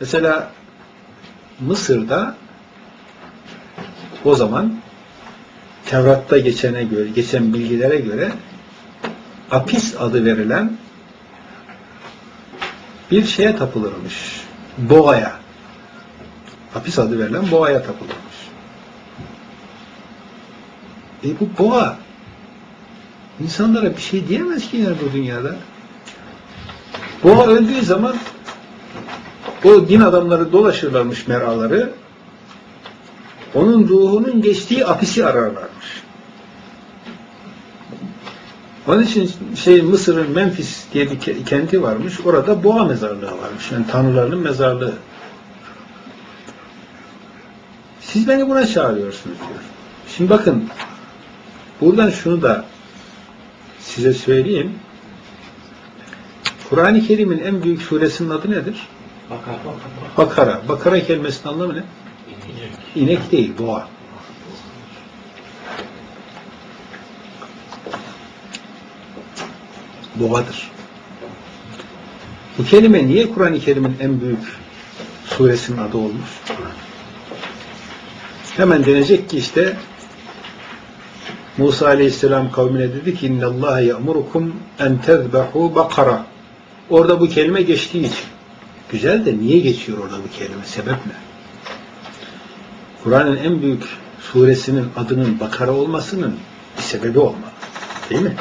Mesela Mısır'da o zaman Tevrat'ta geçene göre, geçen bilgilere göre Apis adı verilen bir şeye tapılırmış. Boğaya. Apis adı verilen boğaya tapılırmış. E bu boğa insanlara bir şey diyemez ki yani bu dünyada. Boğa öldüğü zaman o din adamları dolaşırlarmış meraları. Onun ruhunun geçtiği apisi ararlarmış. Onun için şey Mısır'ın Memphis diye bir ke- kenti varmış. Orada boğa mezarlığı varmış. Yani tanrıların mezarlığı. Siz beni buna çağırıyorsunuz diyor. Şimdi bakın buradan şunu da size söyleyeyim. Kur'an-ı Kerim'in en büyük suresinin adı nedir? Bakara. Bakara, Bakara kelimesinin anlamı ne? İnek, değil, boğa. Boğadır. Bu kelime niye Kur'an-ı Kerim'in en büyük suresinin adı olmuş? Hemen denecek ki işte Musa Aleyhisselam kavmine dedi ki İnnallâhe ye'murukum en tezbehu bakara. Orada bu kelime geçtiği için. Güzel de niye geçiyor orada bu kelime? Sebep ne? Kur'an'ın en büyük suresinin adının Bakara olmasının bir sebebi olmalı. Değil mi?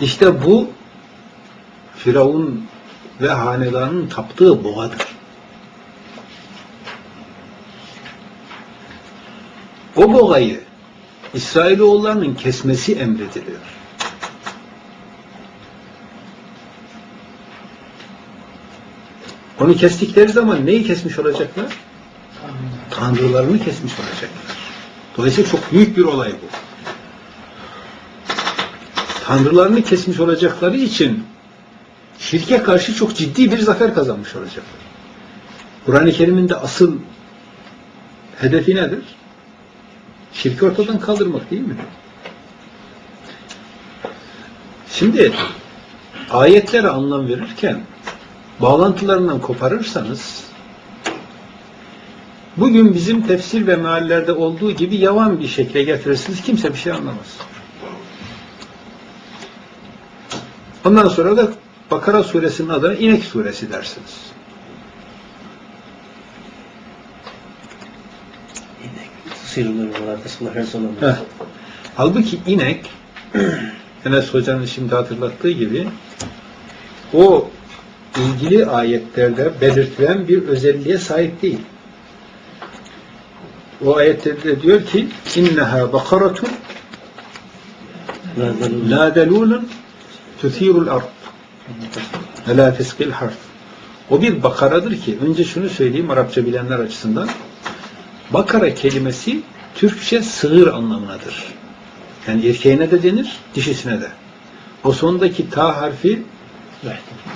İşte bu Firavun ve hanedanın taptığı boğadır. O boğayı İsrailoğullarının kesmesi emrediliyor. Onu kestikleri zaman neyi kesmiş olacaklar? Tanrılarını kesmiş olacaklar. Dolayısıyla çok büyük bir olay bu. Tanrılarını kesmiş olacakları için şirke karşı çok ciddi bir zafer kazanmış olacaklar. Kur'an-ı Kerim'in de asıl hedefi nedir? Şirki ortadan kaldırmak değil mi? Şimdi ayetlere anlam verirken bağlantılarından koparırsanız bugün bizim tefsir ve meallerde olduğu gibi yavan bir şekle getirirsiniz. Kimse bir şey anlamaz. Ondan sonra da Bakara suresinin adına inek suresi dersiniz. Sıyrılır buralarda sular her zaman. Heh. Halbuki inek Enes Hoca'nın şimdi hatırlattığı gibi o ilgili ayetlerde belirtilen bir özelliğe sahip değil. O ayetlerde diyor ki inneha bakaratun la delulun tuthirul ard la teskil harf. O bir bakaradır ki önce şunu söyleyeyim Arapça bilenler açısından bakara kelimesi Türkçe sığır anlamındadır. Yani erkeğine de denir, dişisine de. O sondaki ta harfi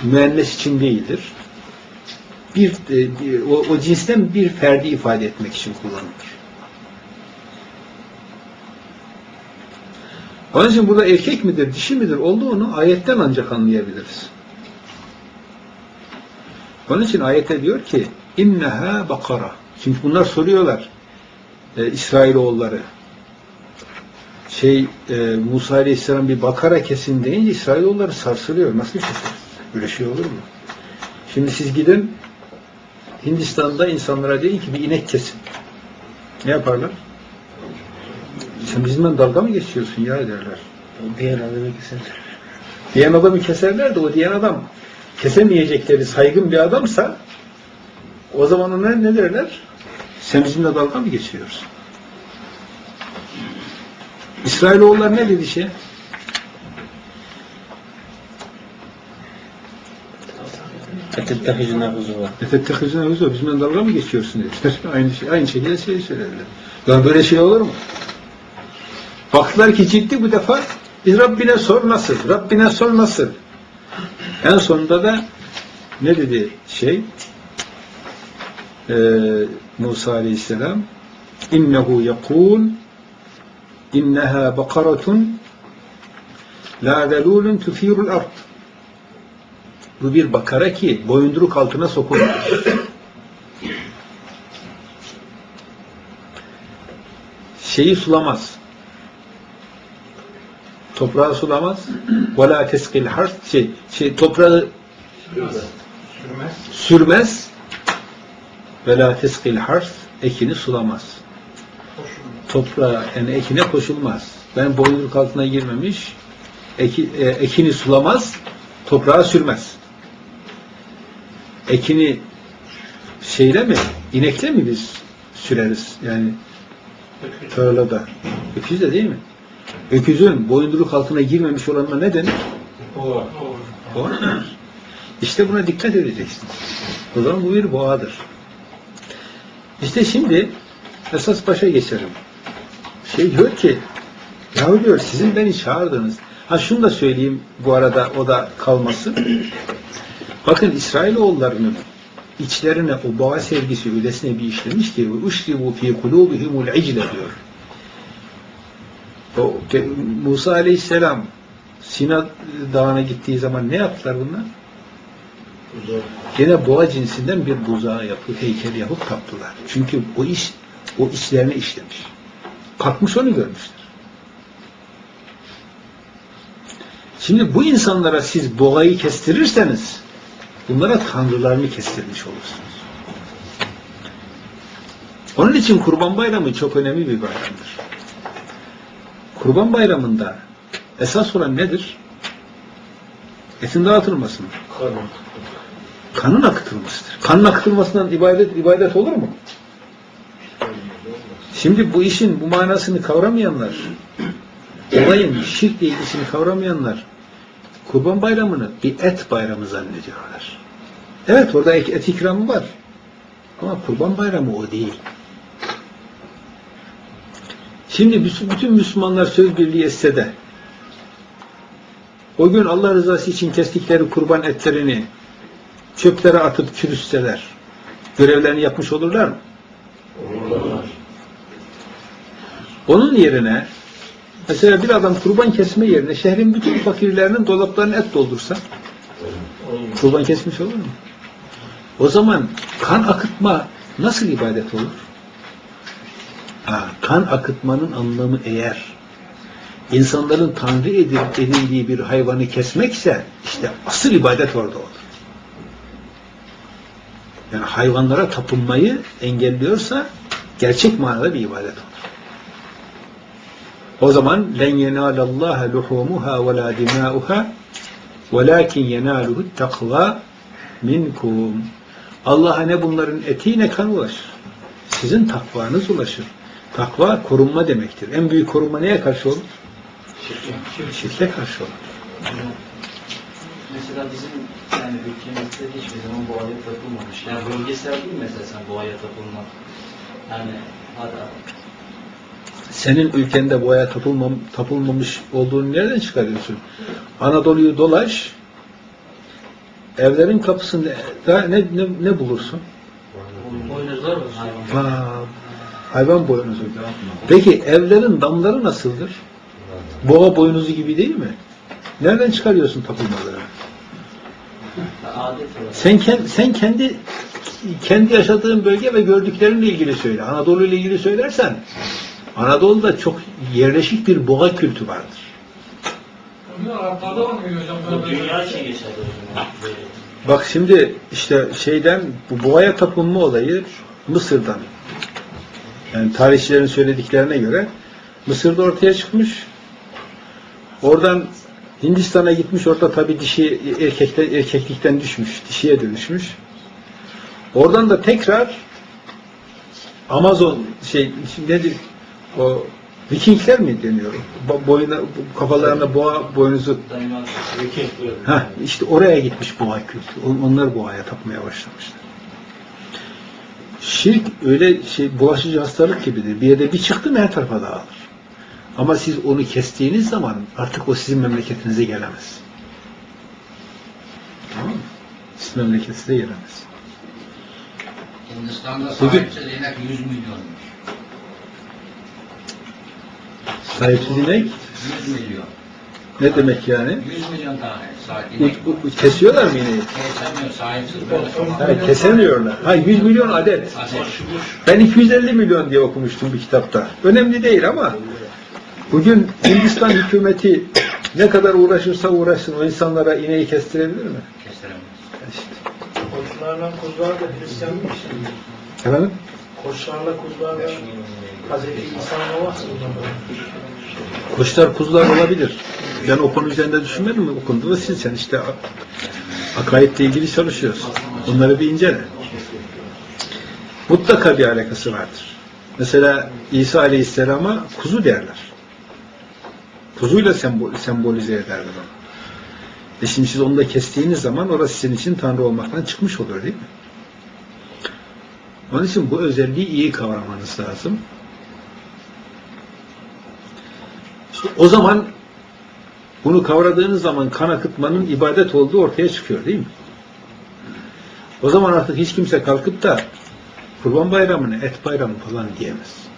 müennes için değildir. E, bir- o, o cinsten bir ferdi ifade etmek için kullanılır. Onun için burada erkek midir, dişi midir olduğunu ayetten ancak anlayabiliriz. Onun için ayette diyor ki inneha bakara. Çünkü bunlar soruyorlar. E, İsrailoğulları. Şey e, Musa Aleyhisselam bir bakara kesin deyince İsrailoğulları sarsılıyor. Nasıl şey? Böyle şey olur mu? Şimdi siz gidin Hindistan'da insanlara deyin ki bir inek kesin. Ne yaparlar? Sen bizimle dalga mı geçiyorsun ya derler. Diğer adını keser. Diyen adamı keserler de o diyen adam kesemeyecekleri saygın bir adamsa o zaman ona ne derler? Sen bizimle dalga mı geçiyorsun? İsrailoğullar ne dedi şey? Etettehicine huzuva. Efettekizine huzo bizimle dalga mı geçiyorsun dediler. aynı şey, aynı şekilde şey söylediler. Ya böyle şey olur mu? Baktılar ki ciddi bu defa biz Rabbine sor nasıl? Rabbine sor nasıl? En sonunda da ne dedi şey? Ee, Musa Aleyhisselam innehu yekul inneha bakaratun la delulun tufirul ard Bu bir bakara ki boyunduruk altına sokulmuş. Şeyi sulamaz. Toprağı sulamaz. La teskil harf şey, şey toprağı sürmez. Ve la teskil harf ekini sulamaz. Toprağa yani ekine koşulmaz. Ben boyunduruk altına girmemiş eki, e, ekini sulamaz, toprağa sürmez. Ekini şeyle mi, inekle mi biz süreriz? Yani tarlada. Öküzle değil mi? Öküzün boyunduruk altına girmemiş olanına ne denir? Boğa. İşte buna dikkat edeceksin. O zaman bu bir boğadır. İşte şimdi esas başa geçelim. Şey diyor ki, yahu diyor sizin beni çağırdınız. Ha şunu da söyleyeyim bu arada o da kalmasın. Bakın İsrailoğullarının içlerine o boğa sevgisi öylesine bir işlemiş ki uşribu fi kulubihimul icle diyor. O, Musa Aleyhisselam Sina Dağı'na gittiği zaman ne yaptılar bunlar? Gene boğa cinsinden bir buzağı yapıp, heykel yapıp taptılar. Çünkü o iş, o içlerine işlemiş. Kalkmış onu görmüşler. Şimdi bu insanlara siz boğayı kestirirseniz bunlara tanrılarını kestirmiş olursunuz. Onun için Kurban Bayramı çok önemli bir bayramdır. Kurban Bayramı'nda esas olan nedir? Etin dağıtılması mı? Kanın akıtılmasıdır. Kanın akıtılmasından ibadet ibadet olur mu? Şimdi bu işin bu manasını kavramayanlar, olayın şirkle ilgisini kavramayanlar Kurban Bayramı'nı bir et bayramı zannediyorlar. Evet orada et, ikramı var. Ama Kurban Bayramı o değil. Şimdi bütün Müslümanlar söz birliği etse de o gün Allah rızası için kestikleri kurban etlerini çöplere atıp çürütseler görevlerini yapmış olurlar mı? Onun yerine mesela bir adam kurban kesme yerine şehrin bütün fakirlerinin dolaplarını et doldursa kurban kesmiş olur mu? O zaman kan akıtma nasıl ibadet olur? Ha, kan akıtmanın anlamı eğer insanların tanrı edil- edildiği bir hayvanı kesmekse işte asıl ibadet orada olur. Yani hayvanlara tapınmayı engelliyorsa gerçek manada bir ibadet olur. O zaman len yenalallaha luhumuha ve la dimauha velakin yenaluhu takva minkum. Allah'a ne bunların eti ne kan ulaşır. Sizin takvanız ulaşır. Takva korunma demektir. En büyük korunma neye karşı olur? Şirke karşı olur. Mesela bizim yani ülkemizde hiçbir zaman boğaya tapılmamış. Yani bölgesel değil mesela sen boğaya tapılmak. Yani hatta Senin ülkende boya tapılmam, tapılmamış olduğunu nereden çıkarıyorsun? Anadolu'yu dolaş, evlerin kapısında da ne, ne, ne bulursun? boynuzlar var hayvan. Hayvan boynuzu. Peki evlerin damları nasıldır? Boğa boynuzu gibi değil mi? Nereden çıkarıyorsun tapılmaları? Sen, kend, sen kendi kendi yaşadığın bölge ve gördüklerinle ilgili söyle. Anadolu ile ilgili söylersen Anadolu'da çok yerleşik bir boğa kültü vardır. Dünya için geçerli. Bak şimdi işte şeyden bu boğaya tapınma olayı Mısır'dan. Yani tarihçilerin söylediklerine göre Mısır'da ortaya çıkmış. Oradan Hindistan'a gitmiş. Orada tabi dişi erkekten, erkeklikten düşmüş. Dişiye dönüşmüş. Oradan da tekrar Amazon şey nedir o Vikingler mi deniyor? Bo- boyuna, kafalarına boğa boynuzu Ha işte oraya gitmiş boğa kültürü. On- Onlar boğaya tapmaya başlamışlar. Şirk öyle şey bulaşıcı hastalık gibidir. Bir yerde bir çıktı mı her tarafa dağılır. Ama siz onu kestiğiniz zaman artık o sizin memleketinize gelemez. Tamam mı? Sizin memleketinize gelemez. Hindistan'da sahipsiz inek 100 milyonmuş. Sahipsiz inek 100 milyon. Ne demek yani? 100 milyon tane sahip U- inek. u- u- kesiyorlar mı ineği? Kesemiyor, sahipsiz böyle Ha, kesemiyorlar. Ha 100 milyon adet. Adet. Ben 250 milyon diye okumuştum bir kitapta. Önemli değil ama bugün Hindistan hükümeti ne kadar uğraşırsa uğraşsın o insanlara ineği kestirebilir mi? Kestiremez. İşte. Koçlarla kuzular da Hristiyanmış. Efendim? Koçlarla kuzular da Kuşlar kuzular olabilir. Ben o konu üzerinde düşünmedim mi? O konuda da siz sen işte akaidle ilgili çalışıyorsun. Bunları bir incele. Mutlaka bir alakası vardır. Mesela İsa Aleyhisselam'a kuzu derler. Kuzuyla sembol, sembolize ederler onu. E şimdi siz onu da kestiğiniz zaman orası sizin için Tanrı olmaktan çıkmış olur değil mi? Onun için bu özelliği iyi kavramanız lazım. İşte o zaman bunu kavradığınız zaman kan akıtmanın ibadet olduğu ortaya çıkıyor değil mi? O zaman artık hiç kimse kalkıp da kurban bayramını, et bayramı falan diyemez.